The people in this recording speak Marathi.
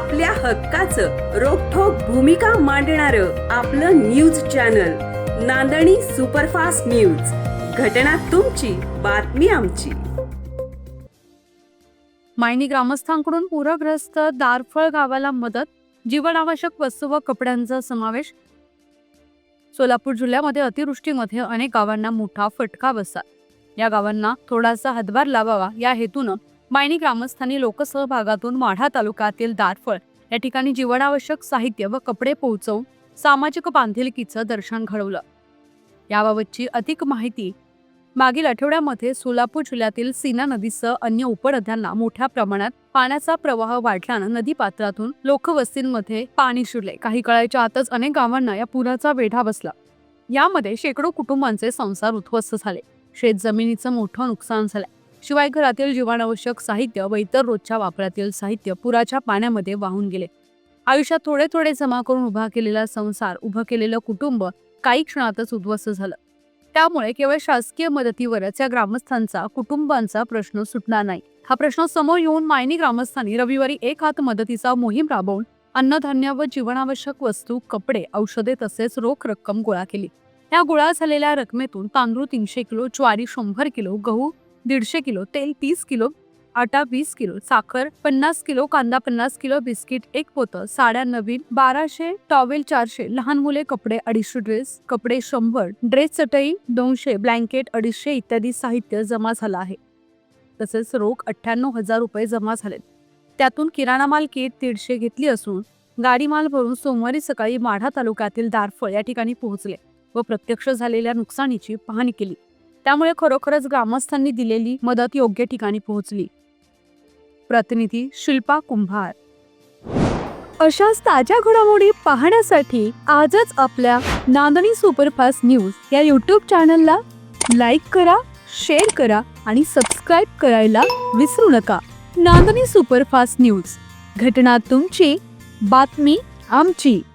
आपल्या हक्काचं रोखोक भूमिका मांडणार आपलं news channel Nandani superfast news. घटना तुमची बातमी आमची. मायनी ग्रामस्थांकडून पूरग्रस्त दारफळ गावाला मदत जीवनावश्यक वस्तू व कपड्यांचा समावेश. सोलापूर जिल्ह्यामध्ये अतिवृष्टीमध्ये अनेक गावांना मोठा फटका बसला. या गावांना थोडासा हातभार लावावा या हेतूनं मायनी ग्रामस्थांनी लोकसहभागातून माढा तालुक्यातील दारफळ या ठिकाणी जीवनावश्यक साहित्य व कपडे पोहोचवून सामाजिक बांधिलकीचं दर्शन घडवलं. याबाबतची अधिक माहिती मागील आठवड्यामध्ये सोलापूर जिल्ह्यातील सीना नदीसह अन्य उपनद्यांना मोठ्या प्रमाणात पाण्याचा प्रवाह वाढल्यानं नदी पात्रातून लोकवस्तींमध्ये पाणी शिरले. काही काळाच्या आतच अनेक गावांना या पुराचा वेढा बसला. यामध्ये शेकडो कुटुंबांचे संसार उद्ध्वस्त झाले. शेतजमिनीचं मोठं नुकसान झालं. शिवाय घरातील जीवनावश्यक साहित्य व इतर रोजच्या वापरातील साहित्य पुराच्या पाण्यामध्ये वाहून गेले. आयुष्यात थोडे थोडे जमा करून उभा केलेला संसार उभं केलेलं कुटुंब काही क्षणातच उद्ध्वस्त झालं. त्यामुळे केवळ शासकीय मदतीवरच या ग्रामस्थांचा कुटुंबांचा प्रश्न सुटणार नाही. हा प्रश्न समोर येऊन मायनी ग्रामस्थांनी रविवारी एक हात मदतीचा मोहीम राबवून अन्नधान्य व जीवनावश्यक वस्तू कपडे औषधे तसेच रोख रक्कम गोळा केली. या गोळा झालेल्या रकमेतून तांदूळ तीनशे किलो ज्वारी शंभर किलो गहू दीडशे किलो तेल तीस किलो आटा वीस किलो साखर पन्नास किलो कांदा पन्नास किलो बिस्किट एक पोतं साड्या नवीन बाराशे टॉवेल चारशे लहान मुले कपडे अडीचशे ड्रेस कपडे शंभर ड्रेस चटई दोनशे ब्लँकेट अडीचशे इत्यादी साहित्य जमा झालं आहे. तसेच रोख अठ्ठ्याण्णव हजार रुपये जमा झाले त्यातून किराणा माल किट दीडशे घेतली असून गाडी माल भरून सोमवारी सकाळी माढा तालुक्यातील दारफळ या ठिकाणी पोहोचले व प्रत्यक्ष झालेल्या नुकसानीची पाहणी केली. त्यामुळे खरोखरच ग्रामस्थांनी दिलेली मदत योग्य ठिकाणी पोहोचली. प्रतिनिधी शिल्पा कुंभार. अशाच ताज्या घडामोडी पाहण्यासाठी आजच आपल्या नांदणी सुपरफास्ट न्यूज या यूट्यूब चॅनलला लाईक करा शेअर करा आणि सबस्क्राईब करायला विसरू नका. Nandani superfast news. घटना तुमची बातमी आमची.